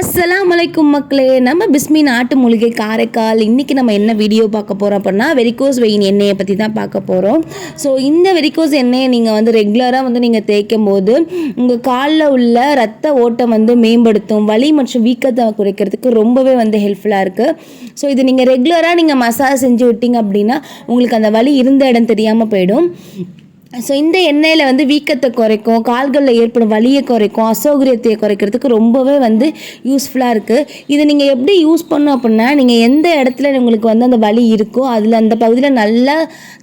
அஸ்லாம் வலைக்கும் மக்களே நம்ம பிஸ்மி நாட்டு மூலிகை காரைக்கால். இன்றைக்கி நம்ம என்ன வீடியோ பார்க்க போகிறோம் அப்படின்னா வெரிகோஸ் வெயின் எண்ணெயை பற்றி தான் பார்க்க போகிறோம் ஸோ இந்த வெரிகோஸ் எண்ணெயை நீங்கள் வந்து ரெகுலராக வந்து நீங்கள் தேய்க்கும் போது உங்கள் காலில் உள்ள ரத்த ஓட்டம் வந்து மேம்படுத்தும் வலி மற்றும் வீக்கத்தை குறைக்கிறதுக்கு ரொம்பவே வந்து ஹெல்ப்ஃபுல்லாக இருக்குது ஸோ இது நீங்கள் ரெகுலராக நீங்கள் மசாஜ் செஞ்சு விட்டீங்க அப்படின்னா உங்களுக்கு அந்த வலி இருந்த இடம் தெரியாமல் போயிடும். ஸோ இந்த எண்ணெயில் வந்து வீக்கத்தை குறைக்கும் கால்களில் ஏற்படும் வலியை குறைக்கும் அசௌகரியத்தை குறைக்கிறதுக்கு ரொம்பவே வந்து யூஸ்ஃபுல்லாக இருக்குது இதை நீங்கள் எப்படி யூஸ் பண்ணும் அப்படின்னா நீங்கள் எந்த இடத்துல உங்களுக்கு வந்து அந்த வலி இருக்கோ அதில் அந்த பகுதியில் நல்லா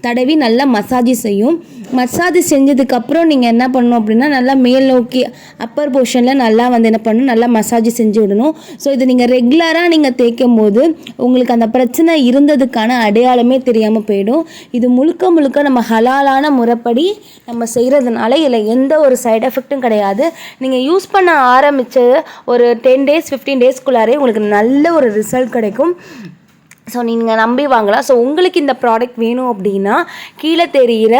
தடவி நல்லா மசாஜ் செய்யும். மசாஜ் செஞ்சதுக்கப்புறம் நீங்கள் என்ன பண்ணணும் அப்படின்னா நல்லா மேல் நோக்கி அப்பர் போர்ஷனில் நல்லா வந்து என்ன பண்ணணும் நல்லா மசாஜ் செஞ்சு விடணும். ஸோ இது நீங்கள் ரெகுலராக நீங்கள் தேய்க்கும் போது உங்களுக்கு அந்த பிரச்சனை இருந்ததுக்கான அடையாளமே தெரியாமல் போயிடும். இது முழுக்க முழுக்க நம்ம ஹலாலான முறைப்படி நம்ம செய்கிறதுனால இதில் எந்த ஒரு சைடு எஃபெக்ட்டும் கிடையாது. நீங்கள் யூஸ் பண்ண ஆரம்பித்த ஒரு டென் டேஸ் ஃபிஃப்டீன் டேஸ்க்குள்ளாரே உங்களுக்கு நல்ல ஒரு ரிசல்ட் கிடைக்கும். ஸோ நீங்கள் நம்பி வாங்கலாம். ஸோ உங்களுக்கு இந்த ப்ராடக்ட் வேணும் அப்படின்னா கீழே தெரிகிற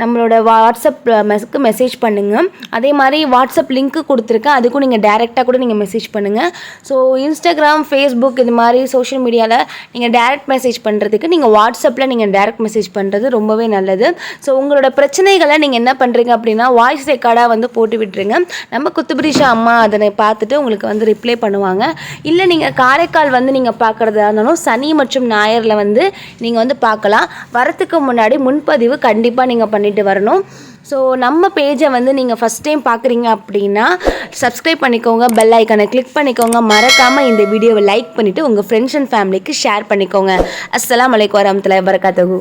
நம்மளோட வாட்ஸ்அப் மெஸ்க்கு மெசேஜ் பண்ணுங்கள் அதே மாதிரி வாட்ஸ்அப் லிங்க்கு கொடுத்துருக்கேன். அதுக்கும் நீங்கள் டேரெக்டாக கூட நீங்கள் மெசேஜ் பண்ணுங்கள் ஸோ இன்ஸ்டாகிராம் ஃபேஸ்புக் இது மாதிரி சோஷியல் மீடியாவில் நீங்கள் டேரெக்ட் மெசேஜ் பண்ணுறதுக்கு நீங்கள் வாட்ஸ்அப்பில் நீங்கள் டேரெக்ட் மெசேஜ் பண்ணுறது ரொம்பவே நல்லது. ஸோ உங்களோட பிரச்சனைகளை நீங்கள் என்ன பண்ணுறீங்க அப்படின்னா வாய்ஸ் ரெக்கார்டாக வந்து போட்டு விட்டுருங்க. நம்ம குத்துபிரிஷா அம்மா அதனை பார்த்துட்டு உங்களுக்கு வந்து ரிப்ளை பண்ணுவாங்க. இல்லை நீங்கள் காரைக்கால் வந்து நீங்கள் பார்க்குறதா இருந்தாலும் சனி மற்றும் ஞாயிறில் வந்து நீங்கள் வந்து பார்க்கலாம். வரத்துக்கு முன்னாடி முன்பதிவு கண்டிப்பாக நீங்கள் பண்ணிட்டு வரணும். ஸோ நம்ம பேஜை வந்து நீங்கள் ஃபஸ்ட் டைம் பார்க்குறீங்க அப்படின்னா சப்ஸ்கிரைப் பண்ணிக்கோங்க பெல் ஐக்கனை கிளிக் பண்ணிக்கோங்க. மறக்காமல் இந்த வீடியோவை லைக் பண்ணிவிட்டு உங்கள் ஃப்ரெண்ட்ஸ் அண்ட் ஃபேமிலிக்கு ஷேர் பண்ணிக்கோங்க. அஸ்லாம் அலைக்கும் வரமத்துல வரகாத்தகு